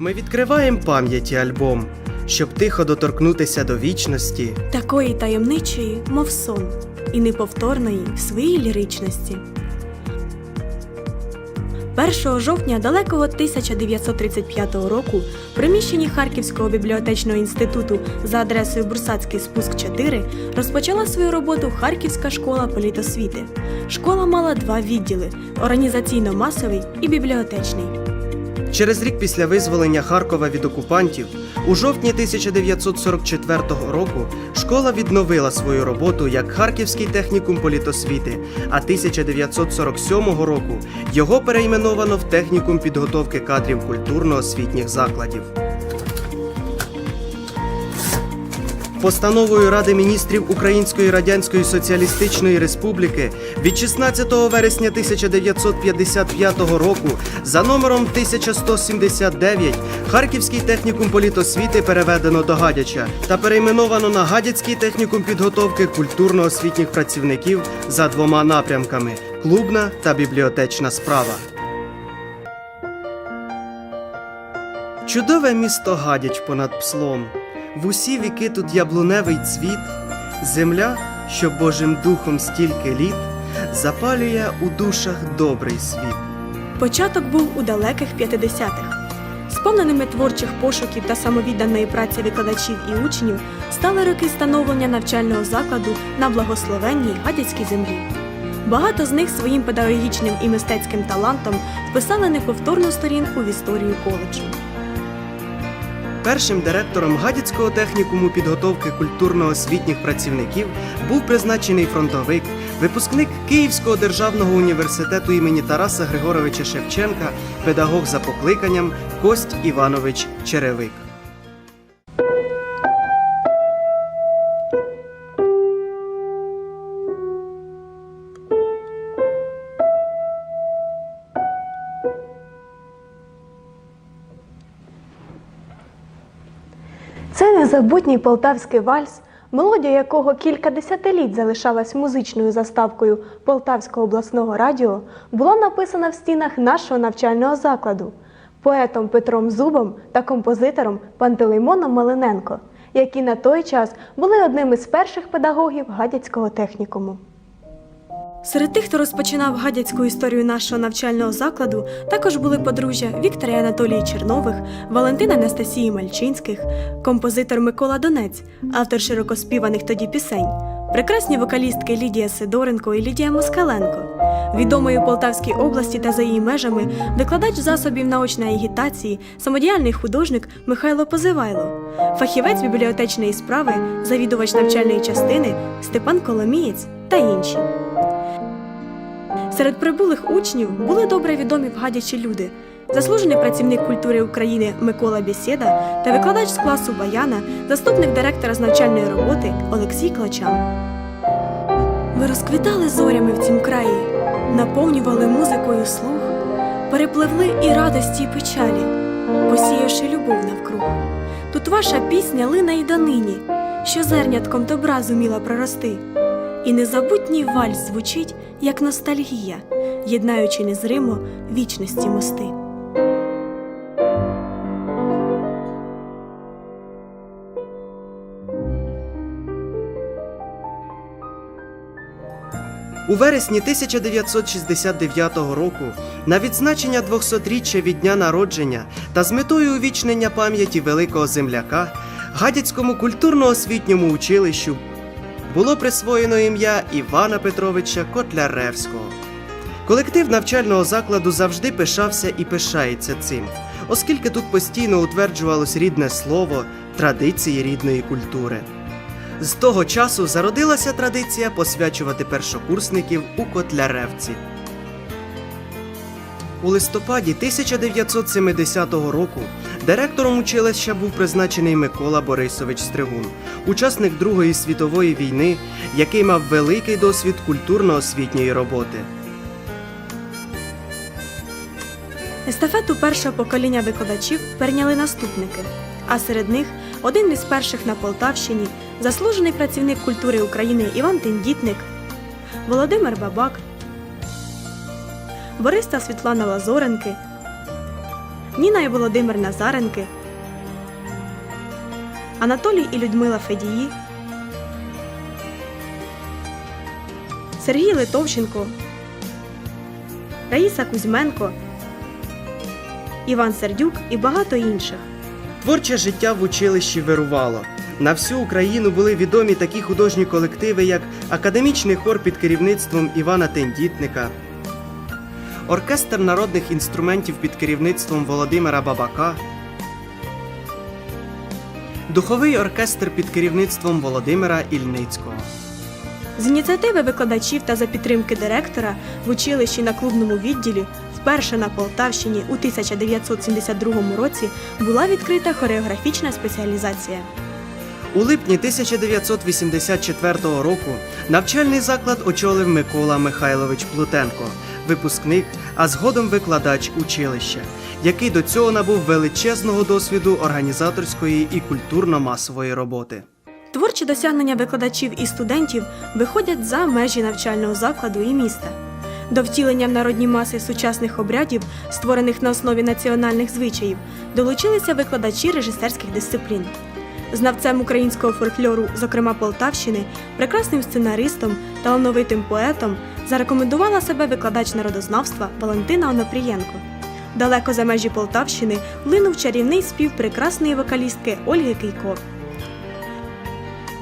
Ми відкриваємо пам'яті альбом, щоб тихо доторкнутися до вічності. такої таємничої, мов сон, і неповторної в своїй ліричності. 1 жовтня далекого 1935 року в приміщенні Харківського бібліотечного інституту за адресою Бурсацький спуск 4 розпочала свою роботу Харківська школа політосвіти. Школа мала два відділи: організаційно-масовий і бібліотечний. Через рік після визволення Харкова від окупантів, у жовтні 1944 року школа відновила свою роботу як Харківський технікум політосвіти, а 1947 року його перейменовано в технікум підготовки кадрів культурно-освітніх закладів. Постановою Ради міністрів Української Радянської Соціалістичної Республіки від 16 вересня 1955 року за номером 1179 Харківський технікум політосвіти переведено до Гадяча та перейменовано на Гадяцький технікум підготовки культурно-освітніх працівників за двома напрямками клубна та бібліотечна справа. Чудове місто Гадяч понад пслом. В усі віки тут яблуневий цвіт, земля, що Божим духом стільки літ, запалює у душах добрий світ. Початок був у далеких 50-х. Сповненими творчих пошуків та самовідданої праці викладачів і учнів стали роки становлення навчального закладу на благословенній гадяцькій землі. Багато з них своїм педагогічним і мистецьким талантом вписали неповторну сторінку в історію коледжу. Першим директором Гадяцького технікуму підготовки культурно-освітніх працівників був призначений фронтовик, випускник Київського державного університету імені Тараса Григоровича Шевченка, педагог за покликанням Кость Іванович Черевик. Незабутній полтавський вальс, мелодія якого кілька десятиліть залишалась музичною заставкою Полтавського обласного радіо, була написана в стінах нашого навчального закладу поетом Петром Зубом та композитором Пантелеймоном Малиненко, які на той час були одним із перших педагогів гадяцького технікуму. Серед тих, хто розпочинав гадяцьку історію нашого навчального закладу, також були подружжя Віктора Анатолії Чернових, Валентина Анастасії Мальчинських, композитор Микола Донець, автор широкоспіваних тоді пісень, прекрасні вокалістки Лідія Сидоренко і Лідія Москаленко, відомої у Полтавській області та за її межами викладач засобів наочної агітації, самодіяльний художник Михайло Позивайло, фахівець бібліотечної справи, завідувач навчальної частини Степан Коломієць та інші. Серед прибулих учнів були добре відомі в Гадячі люди. Заслужений працівник культури України Микола Бєсєда та викладач з класу Баяна, заступник директора з навчальної роботи Олексій Клочан. Ви розквітали зорями в цім краї, наповнювали музикою слух, перепливли і радості, і печалі, посіявши любов навкруг. Тут ваша пісня лина й донині, що зернятком добра зуміла прорости. І незабутній вальс звучить, як ностальгія, єднаючи незримо вічності мости. У вересні 1969 року на відзначення 200-річчя від дня народження та з метою увічнення пам'яті великого земляка Гадяцькому культурно-освітньому училищу було присвоєно ім'я Івана Петровича Котляревського. Колектив навчального закладу завжди пишався і пишається цим, оскільки тут постійно утверджувалось рідне слово, традиції рідної культури. З того часу зародилася традиція посвячувати першокурсників у Котляревці. У листопаді 1970 року директором училища був призначений Микола Борисович Стригун, учасник Другої світової війни, який мав великий досвід культурно-освітньої роботи. Естафету першого покоління викладачів перейняли наступники, а серед них один із перших на Полтавщині, заслужений працівник культури України Іван Тендітник, Володимир Бабак, Борис Світлана Лазоренки, Ніна і Володимир Назаренки, Анатолій і Людмила Федії, Сергій Литовченко, Раїса Кузьменко, Іван Сердюк і багато інших. Творче життя в училищі вирувало. На всю Україну були відомі такі художні колективи, як академічний хор під керівництвом Івана Тендітника, оркестр народних інструментів під керівництвом Володимира Бабака, духовий оркестр під керівництвом Володимира Ільницького. З ініціативи викладачів та за підтримки директора в училищі на клубному відділі вперше на Полтавщині у 1972 році була відкрита хореографічна спеціалізація. У липні 1984 року навчальний заклад очолив Микола Михайлович Плутенко, випускник, а згодом викладач училища, який до цього набув величезного досвіду організаторської і культурно-масової роботи. Творчі досягнення викладачів і студентів виходять за межі навчального закладу і міста. До втілення в народні маси сучасних обрядів, створених на основі національних звичаїв, долучилися викладачі режисерських дисциплін. Знавцем українського фольклору, зокрема Полтавщини, прекрасним сценаристом, талановитим поетом, зарекомендувала себе викладач народознавства Валентина Онопрієнко. Далеко за межі Полтавщини линув чарівний спів прекрасної вокалістки Ольги Кийко.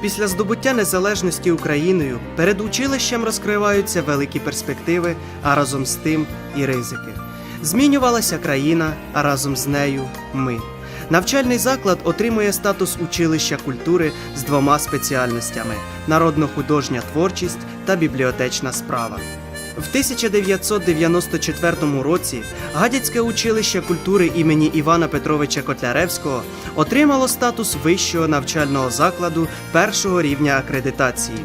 Після здобуття незалежності Україною перед училищем розкриваються великі перспективи, а разом з тим і ризики. Змінювалася країна, а разом з нею ми. Навчальний заклад отримує статус училища культури з двома спеціальностями: народно-художня творчість та бібліотечна справа. В 1994 році Гадяцьке училище культури імені Івана Петровича Котляревського отримало статус вищого навчального закладу першого рівня акредитації.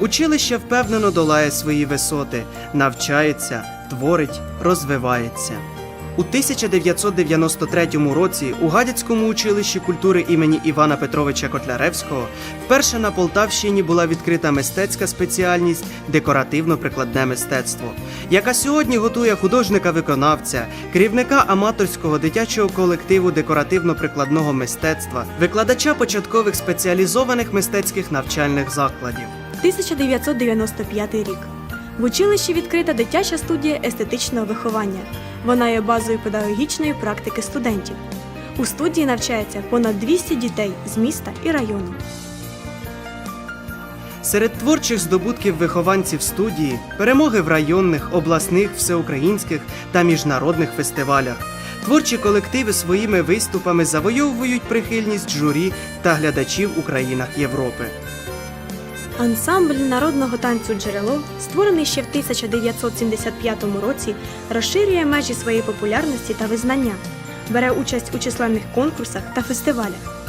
Училище впевнено долає свої висоти, навчається, творить, розвивається. У 1993 році у Гадяцькому училищі культури імені Івана Петровича Котляревського вперше на Полтавщині була відкрита мистецька спеціальність декоративно-прикладне мистецтво, яка сьогодні готує художника-виконавця, керівника аматорського дитячого колективу декоративно-прикладного мистецтва, викладача початкових спеціалізованих мистецьких навчальних закладів. 1995 рік. В училищі відкрита дитяча студія естетичного виховання. Вона є базою педагогічної практики студентів. У студії навчається понад 200 дітей з міста і району. Серед творчих здобутків вихованців студії перемоги в районних, обласних, всеукраїнських та міжнародних фестивалях. Творчі колективи своїми виступами завойовують прихильність журі та глядачів у країнах Європи. Ансамбль народного танцю Джерело, створений ще в 1975 році, розширює межі своєї популярності та визнання, бере участь у численних конкурсах та фестивалях.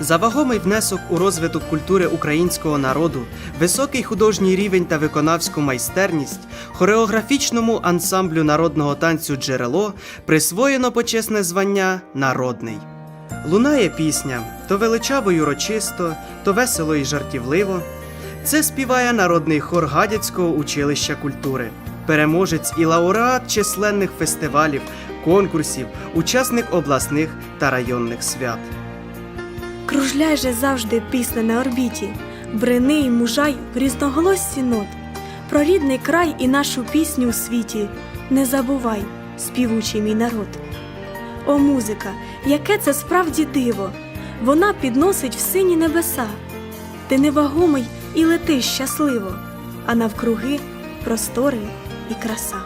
За вагомий внесок у розвиток культури українського народу, високий художній рівень та виконавську майстерність, хореографічному ансамблю народного танцю Джерело присвоєно почесне звання Народний. Лунає пісня то величаво й урочисто, то весело і жартівливо. Це співає народний хор Гадяцького училища культури, переможець і лауреат численних фестивалів, конкурсів, учасник обласних та районних свят. Кружляй же завжди пісня на орбіті, брини й мужай в різноголоссі нот. Про рідний край і нашу пісню у світі не забувай, співучий мій народ. О, музика, яке це справді диво! Вона підносить в сині небеса. Ти невагомий і летиш щасливо, а навкруги простори і краса.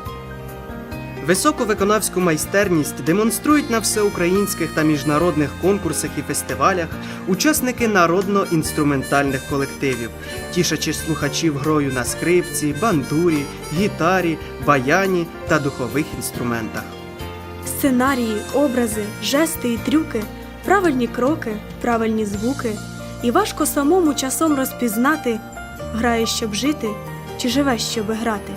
Високу виконавську майстерність демонструють на всеукраїнських та міжнародних конкурсах і фестивалях учасники народно-інструментальних колективів, тішачи слухачів грою на скрипці, бандурі, гітарі, баяні та духових інструментах. Сценарії, образи, жести і трюки, правильні кроки, правильні звуки, і важко самому часом розпізнати, граєш, щоб жити, чи живеш, щоб грати.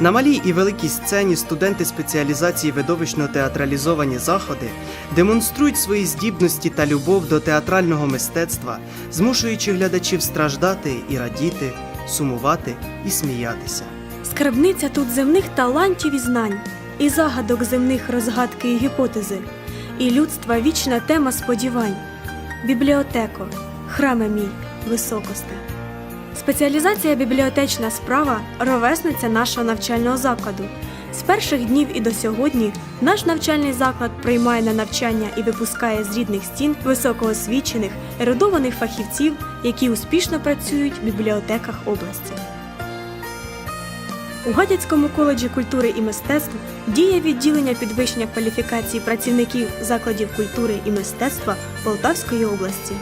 На малій і великій сцені студенти спеціалізації видовищно театралізовані заходи демонструють свої здібності та любов до театрального мистецтва, змушуючи глядачів страждати і радіти, сумувати і сміятися. Скарбниця тут земних талантів і знань. І загадок земних розгадки і гіпотези, і людства вічна тема сподівань. Бібліотеко, храме мій, високосте. Спеціалізація бібліотечна справа ровесниця нашого навчального закладу. З перших днів і до сьогодні наш навчальний заклад приймає на навчання і випускає з рідних стін високоосвічених, ерудованих фахівців, які успішно працюють в бібліотеках області. У Гадяцькому коледжі культури і мистецтв діє відділення підвищення кваліфікації працівників закладів культури і мистецтва Полтавської області.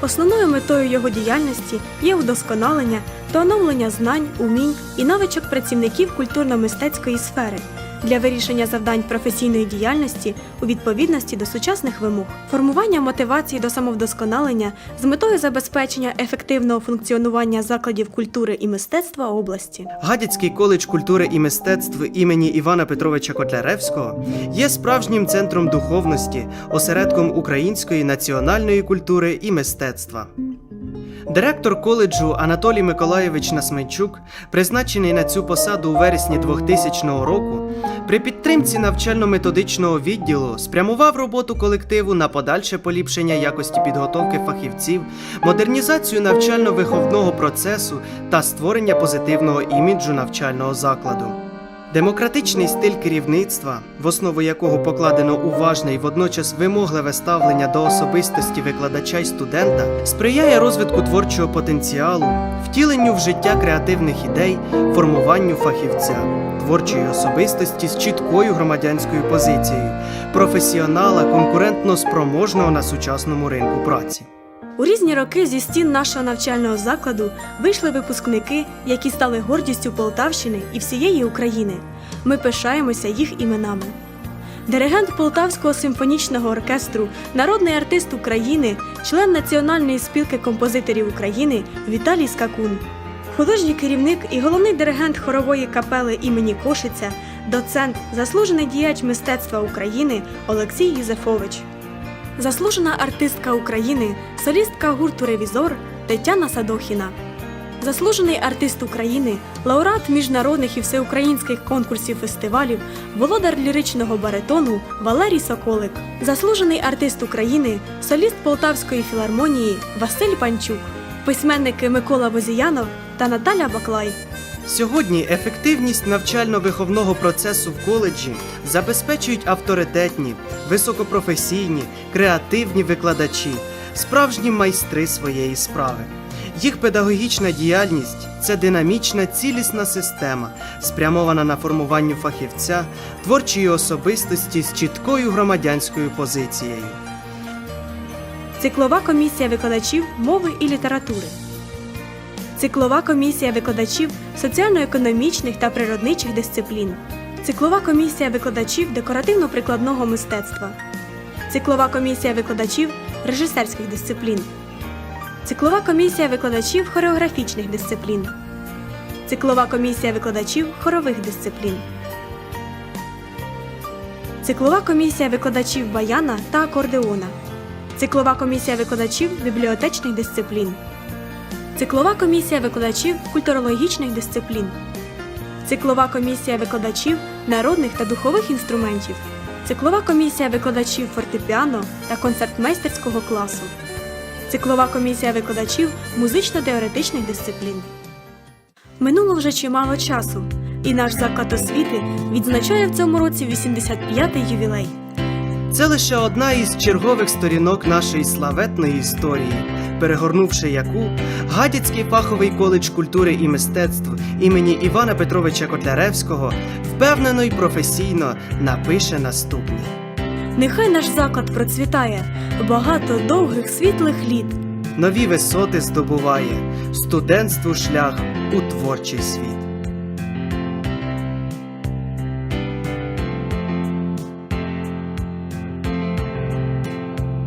Основною метою його діяльності є удосконалення та оновлення знань, умінь і навичок працівників культурно-мистецької сфери для вирішення завдань професійної діяльності у відповідності до сучасних вимог, формування мотивації до самовдосконалення з метою забезпечення ефективного функціонування закладів культури і мистецтва області. Гадяцький коледж культури і мистецтв імені Івана Петровича Котляревського є справжнім центром духовності, осередком української національної культури і мистецтва. Директор коледжу Анатолій Миколайович Насмейчук, призначений на цю посаду у вересні 2000 року, при підтримці навчально-методичного відділу спрямував роботу колективу на подальше поліпшення якості підготовки фахівців, модернізацію навчально-виховного процесу та створення позитивного іміджу навчального закладу. Демократичний стиль керівництва, в основу якого покладено уважне і водночас вимогливе ставлення до особистості викладача й студента, сприяє розвитку творчого потенціалу, втіленню в життя креативних ідей, формуванню фахівця, творчої особистості з чіткою громадянською позицією, професіонала конкурентно спроможного на сучасному ринку праці. У різні роки зі стін нашого навчального закладу вийшли випускники, які стали гордістю Полтавщини і всієї України. Ми пишаємося їх іменами. Диригент Полтавського симфонічного оркестру, народний артист України, член Національної спілки композиторів України Віталій Скакун, художній керівник і головний диригент хорової капели імені Кошиця, доцент, заслужений діяч мистецтва України Олексій Юзефович. Заслужена артистка України, солістка гурту Ревізор Тетяна Садохіна. Заслужений артист України, лауреат міжнародних і всеукраїнських конкурсів фестивалів, володар ліричного баритону Валерій Соколик. Заслужений артист України, соліст Полтавської філармонії Василь Панчук, письменники Микола Возіянов та Наталя Баклай. Сьогодні ефективність навчально-виховного процесу в коледжі забезпечують авторитетні, високопрофесійні, креативні викладачі, справжні майстри своєї справи. Їх педагогічна діяльність це динамічна цілісна система, спрямована на формування фахівця, творчої особистості з чіткою громадянською позицією. Циклова комісія викладачів мови і літератури. Циклова комісія викладачів соціально-економічних та природничих дисциплін. Циклова комісія викладачів декоративно-прикладного мистецтва. Циклова комісія викладачів режисерських дисциплін. Циклова комісія викладачів хореографічних дисциплін. Циклова комісія викладачів хорових дисциплін. Циклова комісія викладачів баяна та акордеона. Циклова комісія викладачів бібліотечних дисциплін. Циклова комісія викладачів культурологічних дисциплін. Циклова комісія викладачів народних та духових інструментів. Циклова комісія викладачів фортепіано та концертмейстерського класу. Циклова комісія викладачів музично-теоретичних дисциплін. Минуло вже чимало часу, і наш заклад освіти відзначає в цьому році 85-й ювілей. Це лише одна із чергових сторінок нашої славетної історії, перегорнувши яку Гадяцький фаховий коледж культури і мистецтв імені Івана Петровича Котляревського впевнено й професійно напише наступне. Нехай наш заклад процвітає багато довгих світлих літ. Нові висоти здобуває студентству шлях у творчий світ.